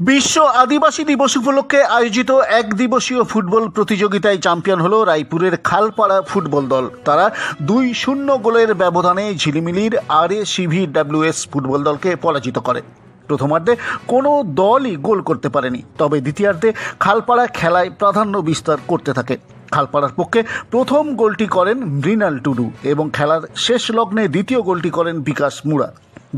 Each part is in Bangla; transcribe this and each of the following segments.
বিশ্ব আদিবাসী দিবস উপলক্ষে আয়োজিত এক দিবসীয় ফুটবল প্রতিযোগিতায় চ্যাম্পিয়ন হলো রায়পুরের খালপাড়া ফুটবল দল। তারা দুই শূন্য গোলের ব্যবধানে ঝিলিমিলির R A CV WS football দলকে পরাজিত করে। প্রথমার্ধে কোনো দলই গোল করতে পারেনি, তবে দ্বিতীয়ার্ধে খালপাড়া খেলায় প্রাধান্য বিস্তার করতে থাকে। খালপাড়ার পক্ষে প্রথম গোলটি করেন মৃণাল টুডু এবং খেলার শেষ লগ্নে দ্বিতীয় গোলটি করেন বিকাশ মুড়া।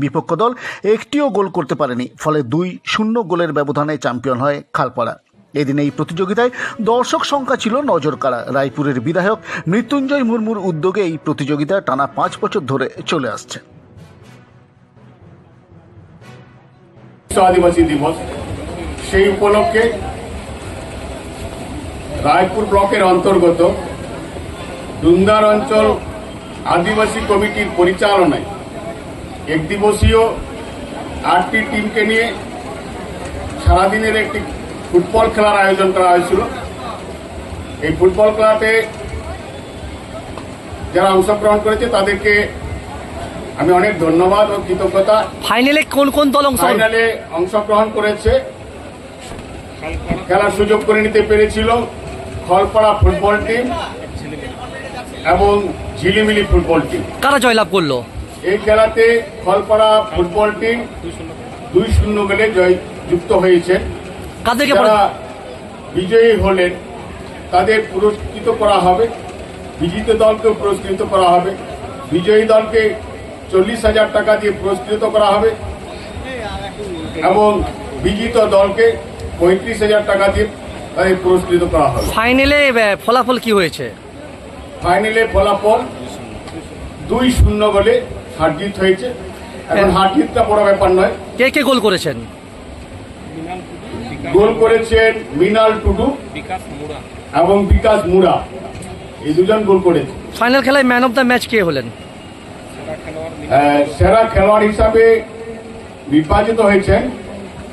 বিপক্ষ দল একটিও গোল করতে পারেনি, ফলে দুই শূন্য গোলের ব্যবধানে চ্যাম্পিয়ন হয় খালপাড়া। এদিন এই প্রতিযোগিতায় দর্শক সংখ্যা ছিল নজর কাড়া। রায়পুরের বিধায়ক মৃত্যুঞ্জয় মুর্মুর উদ্যোগে এই প্রতিযোগিতা টানা পাঁচ বছর ধরে চলে আসছে। আদিবাসী দিবস, সেই উপলক্ষে রায়পুর ব্লকের অন্তর্গত দুন্দার অঞ্চল আদিবাসী কমিটির পরিচালনায় এক দিবসীয় আটটি টিমকে নিয়ে সারাদিনের একটি ফুটবল খেলার আয়োজন করা হয়েছিল। এই ফুটবল খেলাতে যারা অংশগ্রহণ করেছে তাদেরকে আমি অনেক ধন্যবাদ ও কৃতজ্ঞতা। ফাইনালে কোন কোন দল ফাইনালে অংশগ্রহণ করেছে। খেলার সুযোগ করে নিতে পেরেছিল খলপাড়া ফুটবল টিম এবং ঝিলিমিলি ফুটবল টিম। কারা জয়লাভ করল? এই খেলাতে খলপাড়া ফুটবল টিম দুই শূন্য গোলে জয় যুক্ত হয়েছে। যারা বিজয়ী হলেন তাদের পুরস্কৃত করা হবে। বিজিত দলকে পুরস্কৃত করা হবে। বিজয়ী দলকে চল্লিশ হাজার টাকা দিয়ে পুরস্কৃত করা হবে। এবং বিজিত দলকে পঁয়ত্রিশ হাজার টাকা দিয়ে তাদের পুরস্কৃত করা হবে। ফাইনালে ফলাফল কি হয়েছে? ফাইনালে ফলাফল দুই শূন্য গোলে হারজিত হয়েছে। এখন হারজিতটা বড় ব্যাপার নয়। কে কে গোল করেছেন? গোল করেছেন মিনাল টুডু এবং বিকাশ মুড়া। এই দুজন গোল করেছে। ফাইনাল খেলায় ম্যান অফ দ্য ম্যাচ কে হলেন? সেরা খেলোয়াড় হিসাবে নির্বাচিত হয়েছেন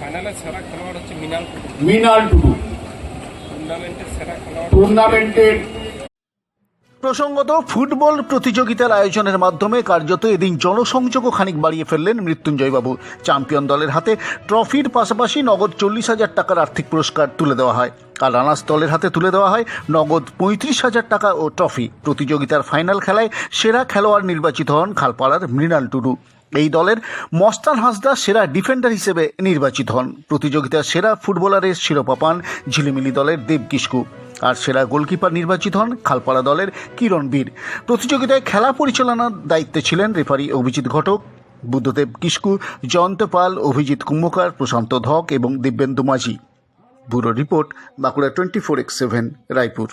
ফাইনালের সেরা খেলোয়াড় হচ্ছে মিনাল টুডু। টুর্নামেন্টের সেরা খেলোয়াড় টুর্নামেন্টের প্রসঙ্গত, ফুটবল প্রতিযোগিতার আয়োজনের মাধ্যমে কার্যত এদিন জনসংযোগও খানিক বাড়িয়ে ফেললেন মৃত্যুঞ্জয়বাবু। চ্যাম্পিয়ন দলের হাতে ট্রফির পাশাপাশি নগদ চল্লিশ হাজার টাকার আর্থিক পুরস্কার তুলে দেওয়া হয়। আর রানার্স দলের হাতে তুলে দেওয়া হয় নগদ পঁয়ত্রিশ হাজার টাকা ও ট্রফি। প্রতিযোগিতার ফাইনাল খেলায় সেরা খেলোয়াড় নির্বাচিত হন খালপাড়ার মৃণাল টুডু। এই দলের মস্তান হাসদা সেরা ডিফেন্ডার হিসেবে নির্বাচিত হন। প্রতিযোগিতার সেরা ফুটবলারের শিরোপা পান ঝিলিমিলি দলের দেব কিস্কু আর সেরা গোলকিপার নির্বাচিত হন খালপাড়া দলের কিরণ বীর। প্রতিযোগিতায় খেলা পরিচালনার দায়িত্বে ছিলেন রেফারি অভিজিৎ ঘটক, বুদ্ধদেব কিস্কু জয়ন্ত পাল, অভিজিৎ কুম্ভকার, প্রশান্ত ধক এবং Dibyendu Majhi. Bureau report Bankura twenty four X seven, Raipur.